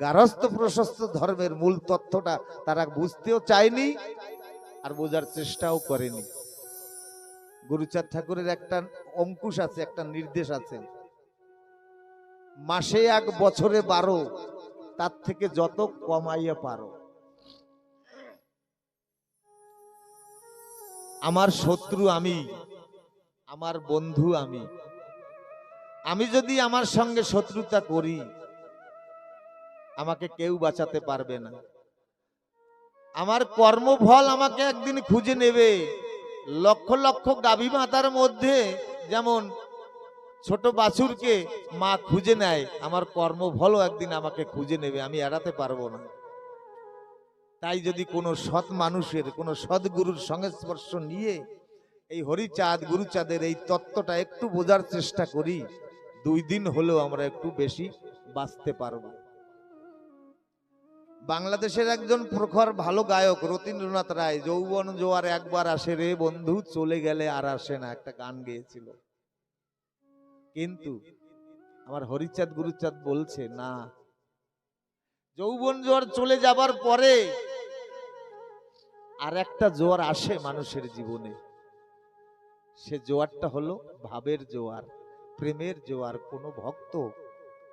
গারস্থ প্রশস্ত ধর্মের মূল তথ্যটা তারা বুঝতেও চায়নি আর বোঝার চেষ্টাও করেনি। গুরুচাঁদ ঠাকুরের একটা অঙ্কুশ আছে, একটা নির্দেশ আছে। মাসে এক, বছরে বারো, তার থেকে যত কমাইয়া পারো। আমার শত্রু আমি, আমার বন্ধু আমি। আমি যদি আমার সঙ্গে শত্রুতা করি আমাকে কেউ বাঁচাতে পারবে না। আমার কর্মফল আমাকে একদিন খুঁজে নেবে। লক্ষ লক্ষ গাভী মাতার মধ্যে যেমন ছোট বাছুরকে মা খুঁজে নেয়, আমার কর্মফলও একদিন আমাকে খুঁজে নেবে, আমি এড়াতে পারব না। তাই যদি কোনো সৎ মানুষের, কোনো সদ্গুরুর সংস্পর্শ নিয়ে এই হরিচাঁদ, গুরুচাঁদের এই তত্ত্বটা একটু বোঝার চেষ্টা করি, দুই দিন হলেও আমরা একটু বেশি বাঁচতে পারব। বাংলাদেশের একজন প্রখর ভালো গায়ক রতীন্দ্রনাথ রায়, যৌবন জোয়ার একবার আসে রে বন্ধু, চলে গেলে আর আসে না, একটা গান গেয়েছিল। কিন্তু আমার হরিচাঁদ গুরুচাঁদ বলছে, না, যৌবন জোয়ার চলে যাবার পরে আর একটা জোয়ার আসে মানুষের জীবনে। সে জোয়ারটা হলো ভাবের জোয়ার, প্রেমের জোয়ার, কোনো ভক্ত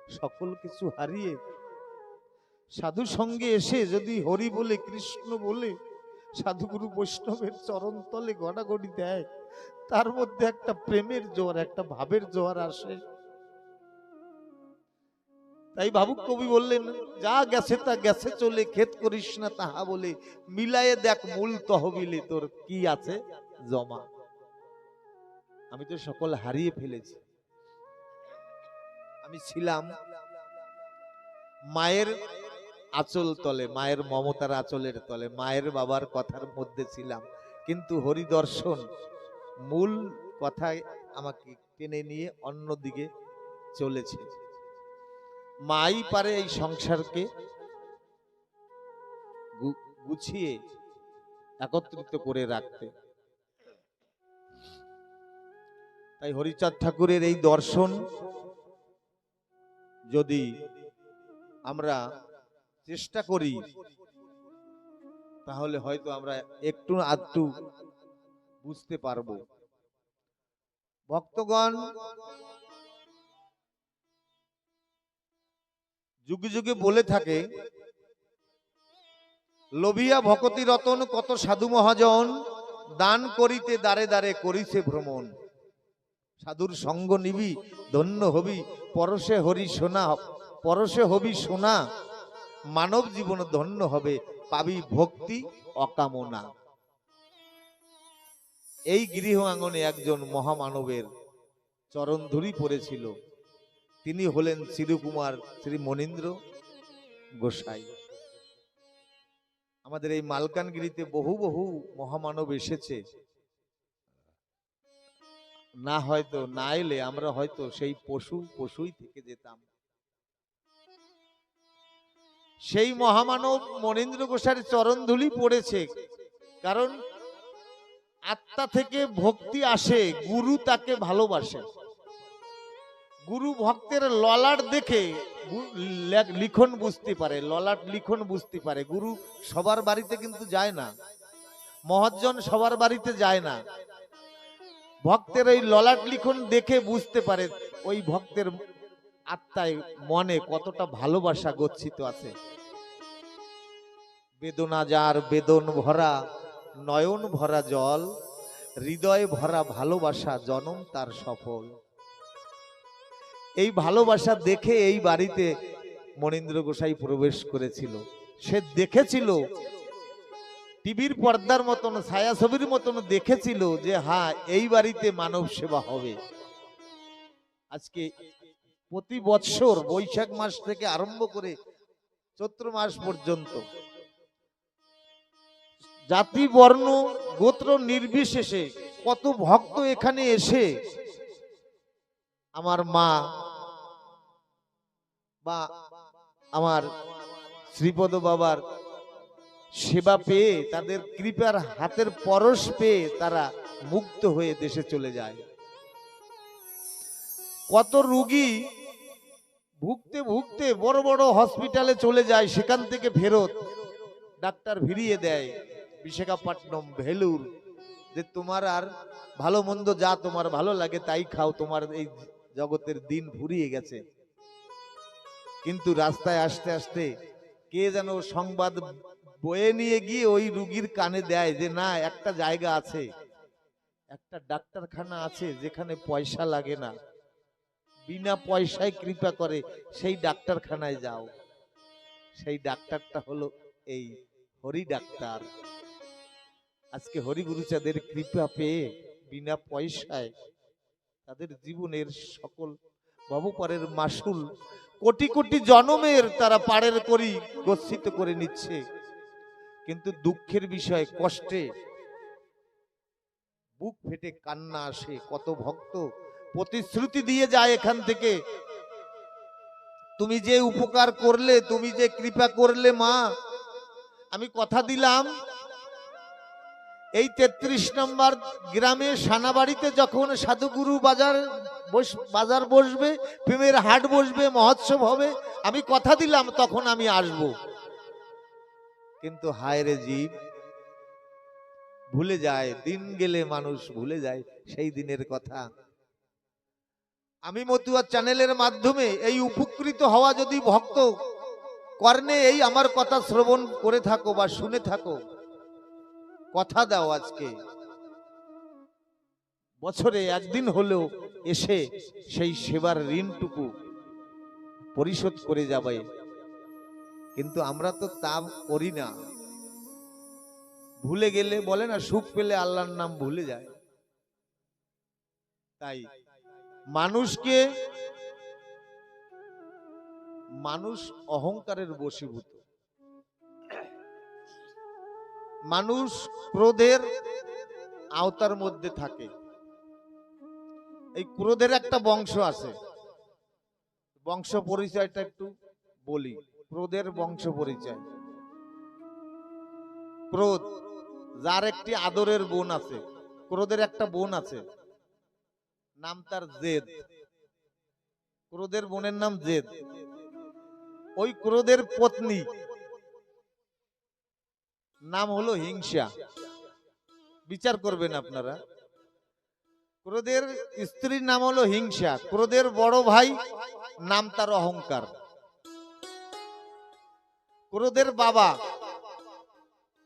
সকল কিছু হারিয়ে সাধু সঙ্গে এসে যদি হরি বলে, কৃষ্ণ বলে, সাধুগুরু বৈষ্ণবের চরণ তলে গড়াগড়ি দেয়, তার মধ্যে একটা প্রেমের জোয়ার, একটা ভাবের জোয়ার আসে। তাই ভাবুক কবি বললেন, যা গেছে তা গেছে চলে ক্ষেত করিস না তাহা বলে, মিলায়ে দেখ মূল তহবিলে তোর কি আছে জমা। আমি তো সকল হারিয়ে ফেলেছি। আমি ছিলাম মায়ের আঁচল তলে, মায়ের মমতার আঁচলের তলে, মায়ের বাবার কথার মধ্যে ছিলাম। কিন্তু হরিদর্শন মূল কথায় আমাকে টেনে নিয়ে অন্যদিকে চলেছে। মাই পারে এই সংসারকে গুছিয়ে একত্রিত করে রাখতে। তাই হরিচাঁদ ঠাকুরের এই দর্শন যদি আমরা চেষ্টা করি, তাহলে হয়তো আমরা একটু আধটু বুঝতে পারব। ভক্তগণ, যুগে যুগে বলে থাকে, লোভিয়া ভকতি রতন কত সাধু মহাজন, দান করিতে দাঁড়ে দাঁড়ে করিছে ভ্রমণ। সাধুর সঙ্গ নিবি, ধন্য হবি, পরশে হরি সোনা, পরশে হবি সোনা মানব জীবন ধন্য হবে, পাবি ভক্তি অকামনা। এই গৃহ আঙ্গনে একজন মহামানবের চরণধুরি পড়েছিল। তিনি হলেন চিরকুমার শ্রী মনীন্দ্র গোসাই। আমাদের এই মালকানগিরিতে বহু বহু মহামানব এসেছে। না হয়তো না এলে আমরা হয়তো সেই পশু, পশুই থেকে যেতাম। সেই মহামানব মনীন্দ্র গোসাইয়ের চরণধুলি পড়েছে। কারণ আত্মা থেকে ভক্তি আসে, গুরু তাকে ভালোবাসে। গুরু ভক্তের ললাট দেখে লিখন বুঝতে পারে, ললাট লিখন বুঝতে পারে। গুরু সবার বাড়িতে কিন্তু যায় না, মহাজন সবার বাড়িতে যায় না। ভক্তের এই ললাট লিখন দেখে বুঝতে পারে, ওই ভক্তের আত্মায় মনে কতটা ভালোবাসা গচ্ছিত আছে। বেদনা যার বেদন ভরা, নয়ন ভরা জল, হৃদয় ভরা ভালোবাসা জনম তার সফল। এই ভালোবাসা দেখে এই বাড়িতে মনীন্দ্র গোসাই প্রবেশ করেছিল। সে দেখেছিল, টিভির পর্দার মতন, ছায়াছবির মতন দেখেছিল যে হ্যাঁ এই বাড়িতে মানব সেবা হবে। আজকে প্রতি বৎসর বৈশাখ মাস থেকে আরম্ভ করে চৈত্র মাস পর্যন্ত। জাতি, বর্ণ, গোত্র নির্বিশেষে কত ভক্ত এখানে এসে আমার মা বা আমার শ্রীপদ বাবার সেবা পেয়ে, তাদের কৃপার হাতের পরশ পেয়ে তারা মুক্ত হয়ে দেশে চলে যায়। কত রুগী ভুগতে ভুগতে বড় বড় হসপিটালে চলে যায়, সেখান থেকে ফেরত। ডাক্তার ভিড়িয়ে দেয়, বিশাখাপট্টনম, ভেলুর, যে তোমার আর ভালো মন্দ যা তোমার ভালো লাগে তাই খাও, তোমার এই জগতের দিন ফুরিয়ে গেছে। কিন্তু রাস্তায় আসতে আসতে কে যেন সংবাদ বয়ে নিয়ে গিয়ে ওই রুগীর কানে দেয় যে, না, একটা জায়গা আছে, একটা ডাক্তারখানা আছে যেখানে পয়সা লাগে না। বিনা পয়সায় কৃপা করে সেই ডাক্তারখানায় যাও। সেই ডাক্তারটা হলো এই হরি ডাক্তার। আজকে হরিগুরুচাঁদের কৃপা পেয়ে বিনা পয়সায় তাদের জীবনের সকল ভবপরের মাসুল কোটি কোটি জনমের তারা পাড়ের করি গচ্ছিত করে নিচ্ছে। কিন্তু দুঃখের বিষয়, কষ্টে বুক ফেটে কান্না আসে, কত ভক্ত প্রতিশ্রুতি দিয়ে যায় এখান থেকে। তুমি যে উপকার করলে, তুমি যে কৃপা করলে, মা, আমি কথা দিলাম। এই তেত্রিশ নম্বর গ্রামে সানাবাড়িতে যখন সাধুগুরু বাজার বাজার বসবে, প্রেমের হাট বসবে, মহোৎসব হবে, আমি কথা দিলাম, তখন আমি আসব। কিন্তু হায় রে জীব, ভুলে যায়, দিন গেলে মানুষ ভুলে যায়, সেই দিনের কথা। আমি মতুয়া চ্যানেলের মাধ্যমে এই উপকৃত হওয়া যদি ভক্ত কর্ণে এই আমার কথা শ্রবণ করে থাকো বা শুনে থাকো, কথা দাও আজকে। বছরে একদিন হলেও এসে সেই সেবার ঋণটুকু পরিশোধ করে যাবে। কিন্তু আমরা তো তা করি না। ভুলে গেলে বলে না, সুখ পেলে আল্লাহর নাম ভুলে যায়। তাই মানুষকে মানুষ অহংকারের বশীভূত। মানুষ ক্রোধের আওতার মধ্যে থাকে। এই ক্রোধের একটা বংশ আছে। বংশ পরিচয়টা একটু বলি। ক্রোধের বংশ পরিচয়। ক্রোধ, যার একটি আদরের বোন আছে। ক্রোধের একটা বোন আছে। নাম তার জেদ। ক্রোধের বোনের নাম জেদ। ওই ক্রোধের পত্নী। নাম হলো হিংসা। বিচার করবেন আপনারা। ক্রোধের স্ত্রীর নাম হলো হিংসা। ক্রোধের বড় ভাই নাম তার অহংকার। ক্রোধের বাবা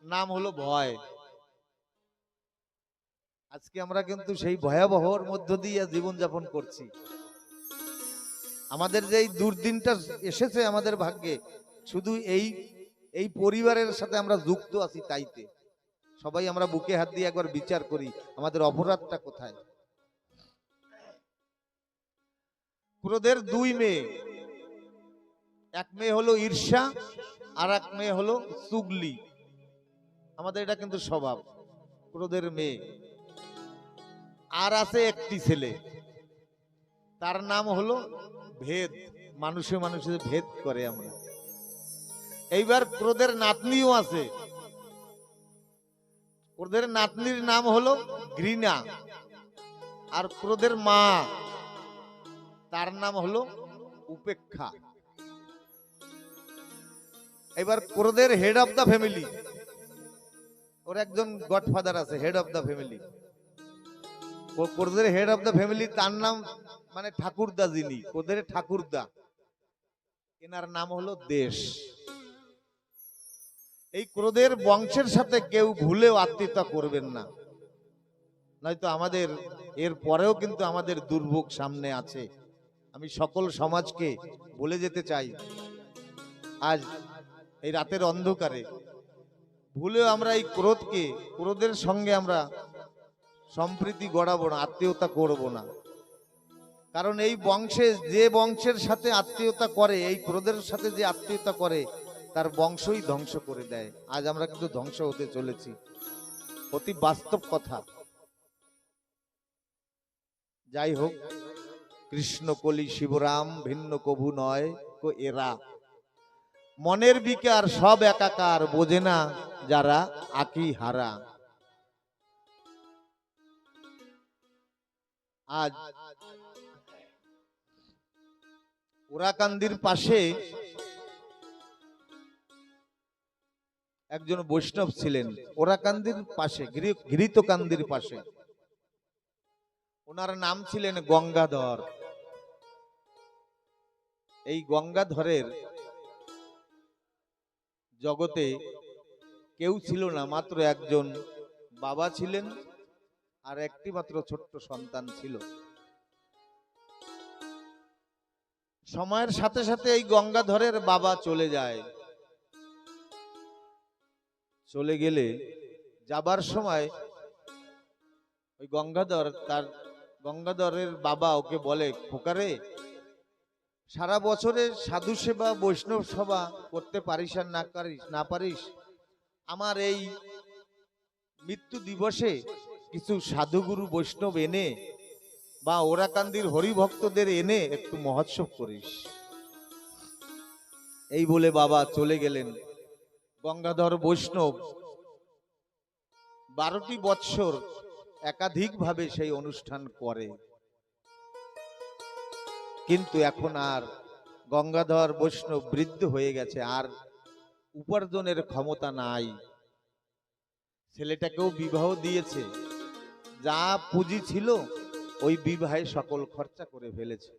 নাম হলো ভয়। আজকে আমরা কিন্তু সেই ভয়াবহর মধ্য দিয়ে জীবন যাপন করছি। আমাদের যে এই দুর্দিনটা এসেছে আমাদের ভাগ্যে, শুধু এই এই পরিবারের সাথে আমরা যুক্ত আছি তাইতে। সবাই আমরা বুকে হাত দিয়ে একবার বিচার করি, আমাদের অপরাধটা কোথায়? ক্রোধের দুই মেয়ে, এক মেয়ে হলো ঈর্ষা, আর এক মেয়ে হলো চুগলি। আমাদের এটা কিন্তু স্বভাব, ক্রোধের মেয়ে। আর আছে একটি ছেলে। তার নাম হলো ভেদ। মানুষে মানুষে ভেদ করে আমরা। এইবার ক্রোধের নাতনিও আছে। ক্রোধের নাতনির নাম হলো ঘৃণা। আর ক্রোধের মা, তার নাম হলো উপেক্ষা। এবার ক্রোধের হেড অফ দা ফ্যামিলি ওর একজন গডফাদার আছে হেড অফ দা ফ্যামিলি ক্রোধের হেড অফ দা ফ্যামিলি তার নাম মানে ঠাকুরদা যিনি ক্রোধের ঠাকুরদা? এনার নাম হলো দেশ। এই ক্রোধের বংশের সাথে কেউ ভুলেও আত্মীয়তা করবেন না। নয়তো আমাদের, এর পরেও কিন্তু আমাদের দুর্ভোগ সামনে আছে। আমি সকল সমাজকে বলে যেতে চাই, আজ এই রাতের অন্ধকারে, ভুলেও আমরা এই ক্রোধকে, ক্রোধের সঙ্গে আমরা সম্প্রীতি গড়াবো না, আত্মীয়তা করব না। কারণ এই বংশে, যে বংশের সাথে আত্মীয়তা করে, এই ক্রোধের সাথে যে আত্মীয়তা করে, তার বংশই ধ্বংস করে দেয়। আজ আমরা কিন্তু ধ্বংস হতে চলেছি। অতি বাস্তব কথা। যাই হোক কৃষ্ণ কলি শিবরাম, ভিন্ন কভু নয় কো এরা। মনের বিকার সব একাকার, বোঝে না যারা আকি হারা। আজ ওরাকান্দির পাশে একজন বৈষ্ণব ছিলেন। ওরাকান্দির পাশে ঘৃতকান্দির পাশে। ওনার নাম ছিলেন গঙ্গাধর। এই গঙ্গাধরের জগতে কেউ ছিল না, মাত্র একজন বাবা ছিলেন। আর একটি মাত্র ছোট্ট সন্তান ছিল। সময়ের সাথে সাথে এই গঙ্গাধরের বাবা চলে যায়। চলে গেলে যাবার সময় ওই গঙ্গাধর তার গঙ্গাধরের বাবা ওকে বলে, খোকারে, সারা বছরে সাধু সেবা, বৈষ্ণব সভা করতে পারিস আর না পারিস না পারিস। আমার এই মৃত্যু দিবসে কিছু সাধুগুরু বৈষ্ণব এনে বা ওরাকান্দির হরিভক্তদের এনে একটু মহোৎসব করিস। এই বলে বাবা চলে গেলেন। গঙ্গাধর বৈষ্ণব বারোটি বৎসর একাধিকভাবে সেই অনুষ্ঠান করে। কিন্তু এখন আর গঙ্গাধর বৈষ্ণব বৃদ্ধ হয়ে গেছে, আর উপার্জনের ক্ষমতা নাই। ছেলেটাকেও বিবাহ দিয়েছে। যা পুঁজি ছিল, ওই বিবাহে সকল খরচা করে ফেলেছে।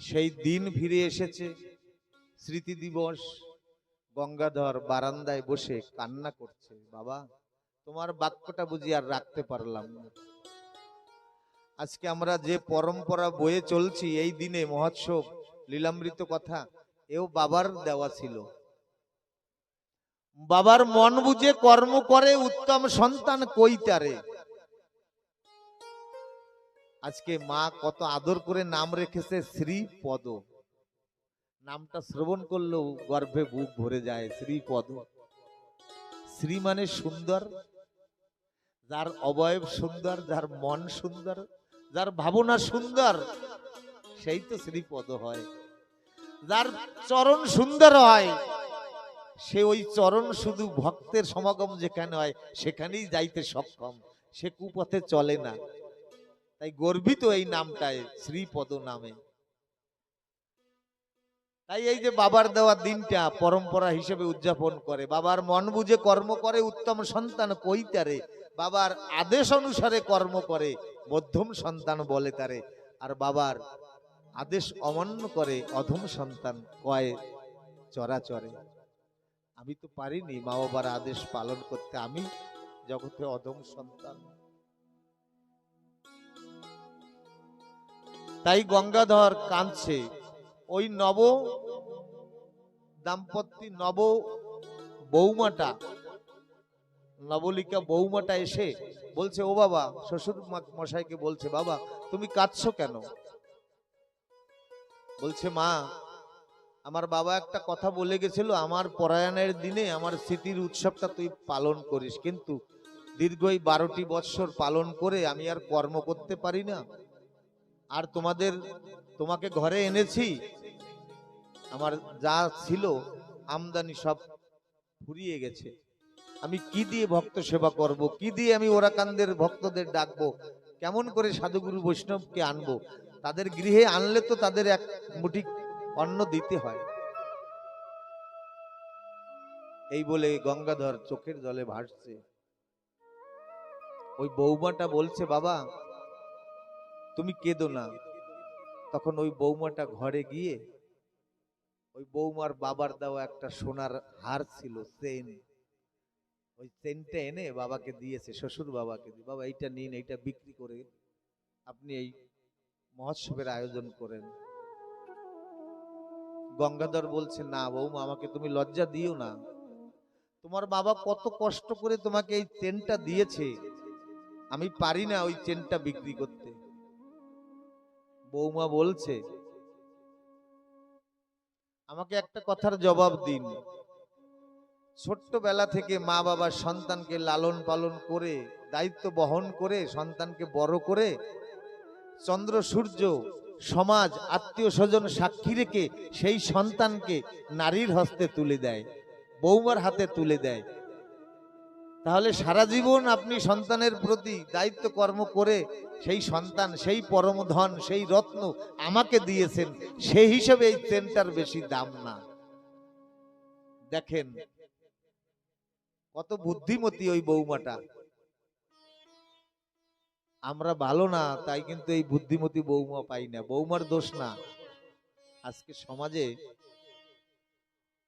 সেই দিন ফিরে এসেছে, স্মৃতি দিবস, গঙ্গাধর বারান্দায় বসে কান্না করছে, বাবা, তোমার বাক্যটা বুঝি আর রাখতে পারলাম না। আজকে আমরা যে পরম্পরা বয়ে চলছি, এই দিনে মহোৎসব, লীলামৃত কথা, এও বাবার দেওয়া ছিল। বাবার মন বুঝে কর্ম করে উত্তম সন্তান কইতারে। আজকে মা কত আদর করে নাম রেখেছে শ্রীপদ। নামটা শ্রবণ করলেও গর্ভে বুক ভরে যায়, শ্রীপদ। শ্রী মানে সুন্দর, যার অবয়ব সুন্দর, যার মন সুন্দর, যার ভাবনা সুন্দর, সেই তো শ্রীপদ হয়। যার চরণ সুন্দর হয় সে ওই চরণ শুধু ভক্তের সমাগম যেখানে হয়, সেখানেই যাইতে সক্ষম। সে কুপথে চলে না। তাই গর্বিত এই নামটায়, শ্রীপদ নামে। তাই এই যে বাবার দেওয়া দিনটা পরম্পরা হিসেবে উদযাপন করে, বাবার মন বুঝে কর্ম করে, উত্তম সন্তান কইতারে বাবার আদেশ অনুসারে কর্ম করে, মধ্যম সন্তান বলে তারে। আর বাবার আদেশ অমান্য করে, অধম সন্তান কয়, চরাচরে। আমি তো পারিনি মা বাবার আদেশ পালন করতে। আমি জগতে অধম সন্তান। তাই গঙ্গাধর কাঁদছে, ওই নব দাম্পত্য নব বৌমাটা, নবলিকা বৌমাটা এসে বলছে, ও বাবা, শ্বশুর মশাইকে বলছে, বাবা, তুমি কাঁদছো কেন? বলছে, মা আমার বাবা একটা কথা বলে গেছিল, আমার পরায়ণের দিনে আমার স্মৃতির উৎসবটা তুই পালন করিস। কিন্তু দীর্ঘ এই বারোটি বৎসর পালন করে আমি আর কর্ম করতে পারি না। আর তোমাদের, তোমাকে ঘরে এনেছি। আমার যা ছিল আমদানি সব ফুরিয়ে গেছে। আমি কি দিয়ে ভক্ত সেবা করব? কি দিয়ে আমি ওরাকান্দের ভক্তদের ডাকবো? কেমন করে সাধুগুরু বৈষ্ণবকে আনব? তাদের গৃহে আনলে তো তাদের এক মুঠি অন্ন দিতে হয়। এই বলে গঙ্গাধর চোখের জলে ভাসছে। ওই বৌমাটা বলছে বাবা তুমি কেঁদো না। তখন ওই বৌমাটা ঘরে গিয়ে ওই বৌমার বাবার দেওয়া একটা সোনার হার ছিল চেন ওই চেনটা এনে বাবাকে দিয়েছে শ্বশুর বাবাকে দিয়ে, বাবা এইটা নিন এইটা বিক্রি করে আপনি এই মহোৎসবের আয়োজন করেন। গঙ্গাধর বলছে, না বৌমা, আমাকে তুমি লজ্জা দিও না। তোমার বাবা কত কষ্ট করে তোমাকে এই চেনটা দিয়েছে। আমি পারি না ওই চেনটা বিক্রি করতে। বৌমা বলছে, আমাকে একটা কথার জবাব দিন। ছোট্টবেলা থেকে মা বাবা সন্তানকে লালন পালন করে, দায়িত্ব বহন করে, সন্তানকে বড় করে, চন্দ্র সূর্য সমাজ, আত্মীয় স্বজন সাক্ষী রেখে সেই সন্তানকে নারীর হস্তে তুলে দেয়, বৌমার হাতে তুলে দেয়। তাহলে সারা জীবন আপনি সন্তানের প্রতি দায়িত্ব কর্ম করে সেই সন্তান, সেই পরমধন, সেই রত্ন আমাকে দিয়েছেন সেই হিসেবে এই চেনটার বেশি দাম না। দেখেন, কত বুদ্ধিমতী ওই বৌমাটা। আমরা ভালো না, তাই কিন্তু এই বুদ্ধিমতী বৌমা পাই না। বৌমার দোষ না। আজকে সমাজে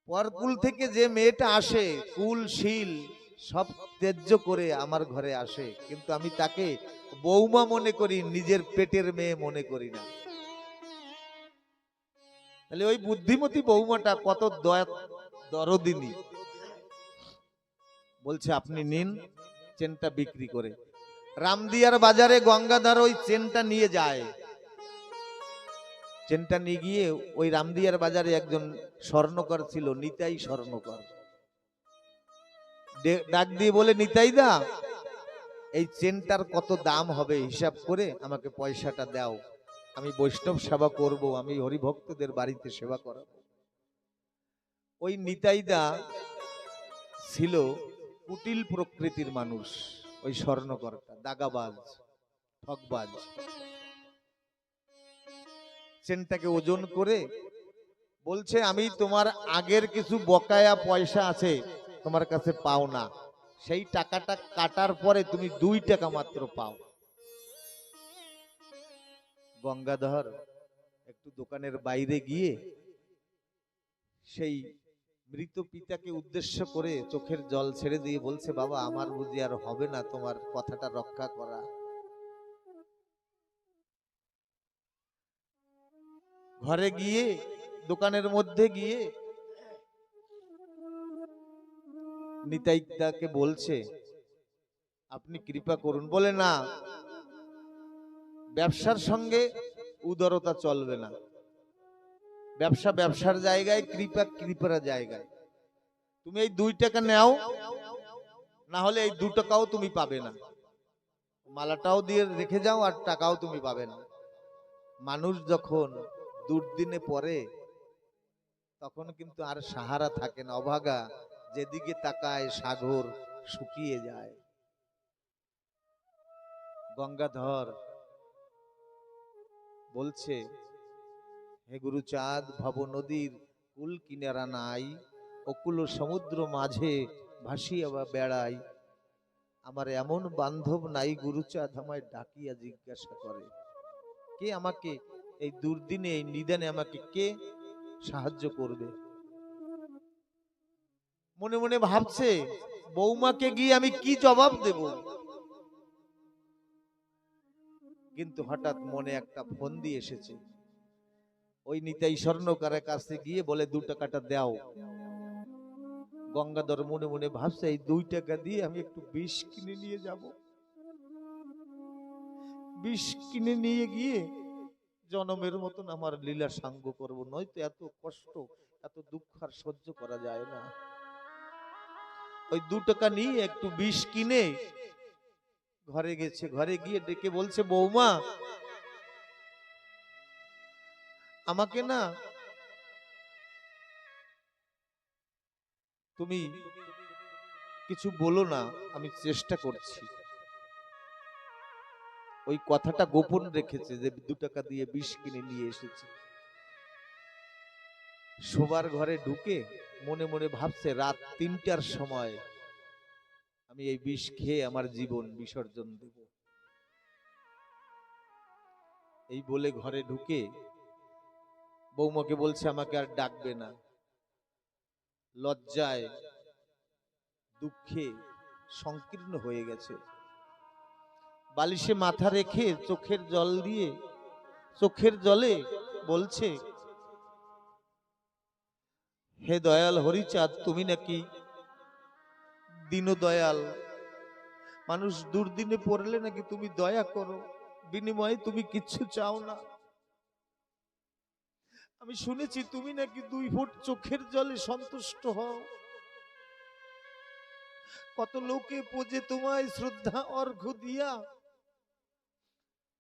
পরকুল থেকে যে মেয়েটা আসে, কুল, শীল, সব ত্যায্য করে আমার ঘরে আসে। কিন্তু আমি তাকে বৌমা মনে করি, নিজের পেটের মেয়ে মনে করি না। তাহলে ওই বুদ্ধিমতী বৌমাটা কত দয়া, দরদিনী। বলছে, আপনি নিন, চেনটা বিক্রি করে। রামদিয়ার বাজারে গঙ্গাধর ওই চেনটা নিয়ে যায়। চেনটা নিয়ে গিয়ে ওই রামদিয়ার বাজারে একজন স্বর্ণকর ছিল, নিতাই স্বর্ণকর। ডাক দিয়ে বলে নিতাই দা এই চেনটার কত দাম হবে? হিসাব করে আমাকে পয়সাটা দাও। আমি বৈষ্ণব সেবা করব, আমি হরিভক্তদের বাড়িতে সেবা করাবো। ওই নিতাইদা ছিল কুটিল প্রকৃতির মানুষ। ওই স্বর্ণকর্তা দাগাবাজ ঠকবাজ চেনটাকে ওজন করে বলছে, আমি তোমার আগের কিছু বকায়া পয়সা আছে, তোমার কাছে পাও না। সেই টাকাটা কাটার পরে তুমি দুই টাকা মাত্র পাও। গঙ্গাধর একটু দোকানের বাইরে গিয়ে সেই মৃত পিতাকে উদ্দেশ্য করে চোখের জল ছেড়ে দিয়ে বলছে, বাবা, আমার বুঝি আর হবে না তোমার কথাটা রক্ষা করা। ঘরে গিয়ে, দোকানের মধ্যে গিয়ে নিতাইদাকে বলছে, আপনি কৃপা করুন। বলে, না, ব্যবসার সঙ্গে উদারতা চলবে না। ব্যবসা ব্যবসার জায়গায়, কৃপা কৃপার জায়গায়। তুমি এই দুই টাকা নেও, না হলে এই দু টাকাও তুমি পাবে না। মালাটাও দিয়ে রেখে যাও আর টাকাও তুমি পাবে না। মানুষ যখন দুর্দিনে পরে তখন কিন্তু আর সাহারা থাকে না, অভাগা। যেদিকে তাকায় সাগর শুকিয়ে যায়। গঙ্গাধর বলছে হে গুরু চাঁদ, ভব নদীর কুল কিনারা নাই, অকুল সমুদ্র মাঝে ভাসিয়া বা বেড়াই। আমার এমন বান্ধব নাই গুরুচাঁদ আমায় ডাকিয়া জিজ্ঞাসা করে। কে আমাকে এই দুর্দিনে, এই নিদানে আমাকে কে সাহায্য করবে? মনে মনে ভাবছে, বৌমাকে গিয়ে আমি কি জবাব দেব? কিন্তু হঠাৎ মনে একটা ফন্দি এসেছে। ওই নিতাই স্বর্ণকারের কাছে গিয়ে বলে, দু টাকাটা দাও। গঙ্গাধর মনে মনে ভাবছে, এই দুই টাকা দিয়ে আমি একটু বিষ কিনে নিয়ে যাব। বিষ কিনে নিয়ে গিয়ে জনমের মতন আমার লীলা সাঙ্গ করব। নয়তো এত কষ্ট, এত দুঃখ আর সহ্য করা যায় না। ওই দু টাকা নিয়ে একটু বিষ কিনে ঘরে গেছে। ঘরে গিয়ে ডেকে বলছে, বৌমা আমাকে না তুমি কিছু বলো না, আমি চেষ্টা করছি। ওই কথাটা গোপন রেখেছে যে দু টাকা দিয়ে বিষ কিনে নিয়ে এসেছে। শোবার ঘরে ঢুকে মনে মনে ভাবছে রাত তিনটার সময় আমি এই বিষ খেয়ে আমার জীবন বিসর্জন দেব। এই বলে ঘরে ঢুকে বৌমাকে বলছে, আমাকে আর ডাকবে না। লজ্জায়, দুঃখে সংকীর্ণ হয়ে গেছে। বালিশে মাথা রেখে চোখের জল দিয়ে, চোখের জলে বলছে, হে দয়াল হরিচাঁদ, তুমি নাকি দীনদয়াল? মানুষ দুর্দিনে পড়লে নাকি তুমি দয়া করো? বিনিময়ে তুমি কিচ্ছু চাও না। আমি শুনেছি তুমি নাকি দুই ফুট চোখের জলে সন্তুষ্ট হও। কত লোকে পোজে তোমায় শ্রদ্ধা, অর্ঘ্য দিয়া।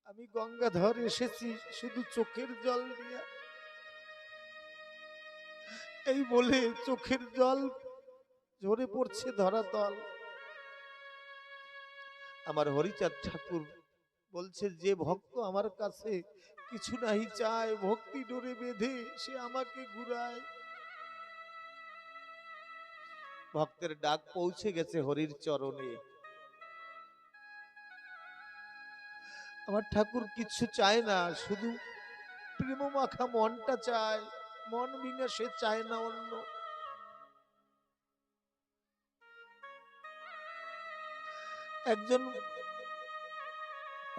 আমি গঙ্গাধর এসেছি শুধু চোখের জল দিয়া। এই বলে চোখের জল ঝরে পড়ছে ধরা ধরাতল আমার হরিচাঁদ ঠাকুর বলছে, যে ভক্ত আমার কাছে কিছু নাই চায়, ভক্তি ডোরে বেঁধে সে আমাকে ঘুরায়। ভক্তের ডাক পৌঁছে গেছে হরির চরণে। আমার ঠাকুর কিছু চায় না, শুধু প্রেম মাখা মনটা চায়, মন বিনা সে চায় না অন্য। একজন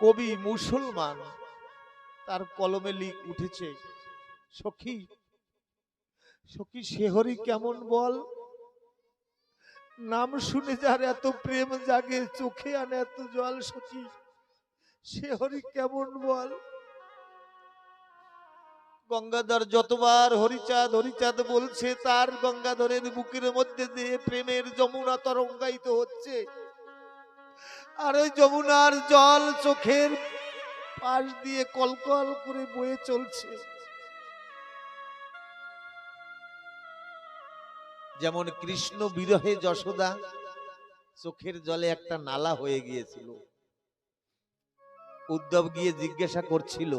কবি মুসলমান তার কলমে লিখ উঠেছে, সখী সখী শেহরি কেমন বল? নাম শুনে যার এত প্রেম জাগে, চোখে আনে এত জল, সখী শেহরি কেমন বল? গঙ্গাধর যতবার হরিচাঁদ হরিচাঁদ বলছে, তার গঙ্গাধরের বুকের মধ্যে দিয়ে প্রেমের যমুনা তরঙ্গায়িত হচ্ছে। আর ওই যমুনার জল চোখের পাশ দিয়ে কলকল করে বয়ে চলছে। যেমন কৃষ্ণ বিরহে যশোদা, চোখের জলে একটা নালা হয়ে গিয়েছিল। উদ্ধব গিয়ে জিজ্ঞাসা করছিল,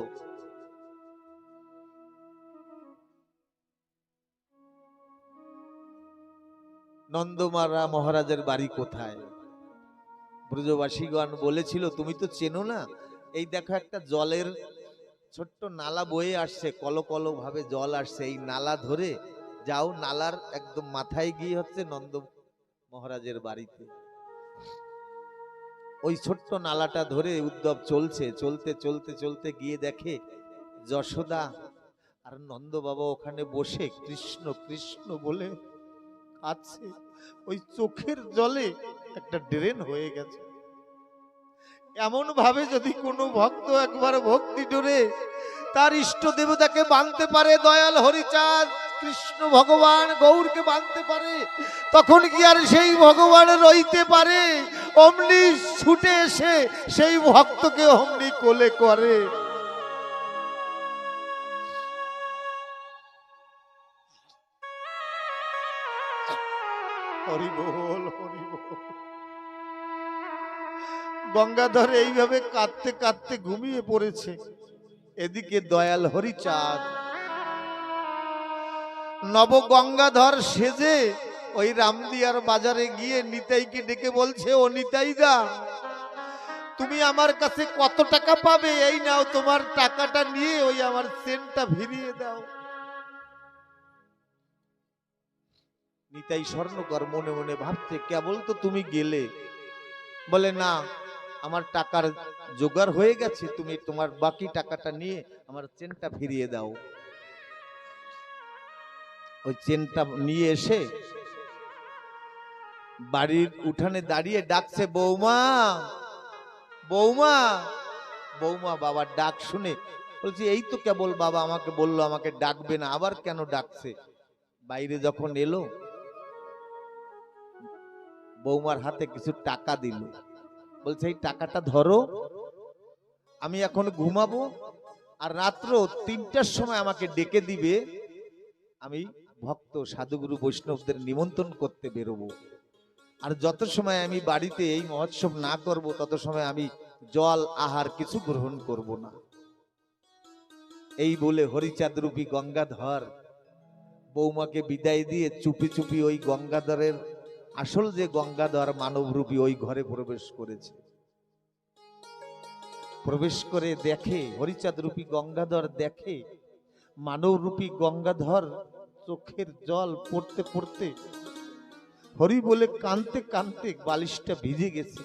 নন্দমারা মহারাজের বাড়ি কোথায়? ব্রজবাসীগণ বলেছিল, তুমি তো চেনো না এই দেখো একটা জলের ছোট্ট নালা বয়ে আসছে, কলো কলো ভাবে জল আসছে। এই নালা ধরে যাও, নালার একদম মাথায় গিয়ে হচ্ছে নন্দ মহারাজের বাড়িতে। ওই ছোট্ট নালাটা ধরে উদ্যব চলছে, চলতে চলতে চলতে গিয়ে দেখে যশোদা, আর নন্দ বাবা ওখানে বসে কৃষ্ণ কৃষ্ণ বলে আছে ওই চোখের জলে একটা ড্রেন হয়ে গেছে। এমন ভাবে যদি কোনো ভক্ত একবার ভক্তি ডোরে তার ইষ্ট দেবতাকে বাঁধতে পারে, দয়াল হরিচাঁদ, কৃষ্ণ ভগবান গৌরকে বাঁধতে পারে, তখন কি আর সেই ভগবান রইতে পারে? অমনি ছুটে এসে সেই ভক্তকে অমনি কোলে করে। হরি বল হরি বল গঙ্গাধর এইভাবে কাঁদতে কাঁদতে ঘুমিয়ে পড়েছে। এদিকে দয়াল হরিচাঁদ। নব গঙ্গাধর সেজে ওই রামদিয়ার বাজারে গিয়ে নিতাইকে ডেকে বলছে, ও নিতাইদা, তুমি আমার কাছে কত টাকা পাবে? এই নাও তোমার টাকাটা নিয়ে ওই আমার সেন্টটা ভিড়িয়ে দাও। নিতাই স্বর্ণকর মনে মনে ভাবছে, কেবল তো তুমি গেলে। বলে, না আমার টাকার জোগাড় হয়ে গেছে, তুমি তোমার বাকি টাকাটা নিয়ে আমার চেনটা ফিরিয়ে দাও। ওই চেনটা নিয়ে এসে বাড়ির উঠানে দাঁড়িয়ে ডাকছে, বৌমা বৌমা বৌমা, বাবার ডাক শুনে। বলছি, এই তো কেবল বাবা আমাকে বলল, আমাকে ডাকবে না, আবার কেন ডাকছে? বাইরে যখন এলো, বৌমার হাতে কিছু টাকা দিল। বলছে, এই টাকাটা ধরো, আমি এখন ঘুমাবো আর রাত্র তিনটার সময় আমাকে ডেকে দিবে, আমি ভক্ত সাধুগুরু বৈষ্ণবদের নিমন্ত্রণ করতে বেরোবো। আর যত সময় আমি বাড়িতে এই মহোৎসব না করব, তত সময় আমি জল, আহার কিছু গ্রহণ করব না। এই বলে হরিচাঁদ রূপী গঙ্গাধর বৌমাকে বিদায় দিয়ে চুপি চুপি ওই গঙ্গাধরের আসল যে গঙ্গাধর মানবরূপী ওই ঘরে প্রবেশ করেছে। প্রবেশ করে দেখে, হরিচাঁদ রূপী গঙ্গাধর দেখে, মানবরূপী গঙ্গাধর চোখের জল পড়তে পড়তে হরি বলে কানতে কানতে বালিশটা ভিজে গেছে।